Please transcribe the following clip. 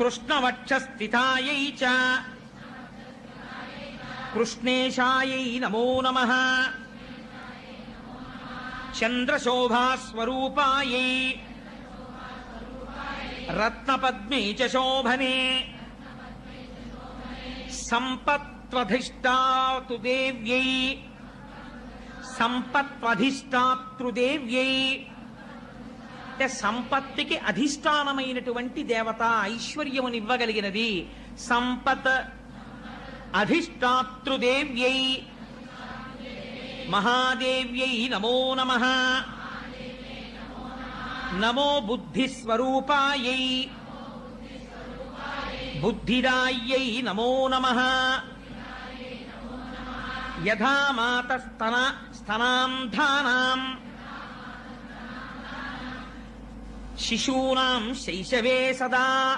कृष्णवक्षस्थितायै च। कृष्णेशायै नमो नमः। चन्द्रशोभास्वरूपायै। रत्नपद्मे च शोभने। सम्पत्त्वधिष्ठातु देव्यै सम्पत्त्वधिष्ठातृदेव्यै। అంటే సంపత్తికి అధిష్టానమైనటువంటి దేవత ఐశ్వర్యమునివ్వగలిగినది. సంపత్ అధిష్టాతృదేవ్యై మహాదేవ్యై నమో నమ. నమో బుద్ధిస్వరూపాయై బుద్ధిదాయ్యై నమో నమ. యథా మాత స్తన స్తనాంధానాం శిశూనాం శైశవే సదా.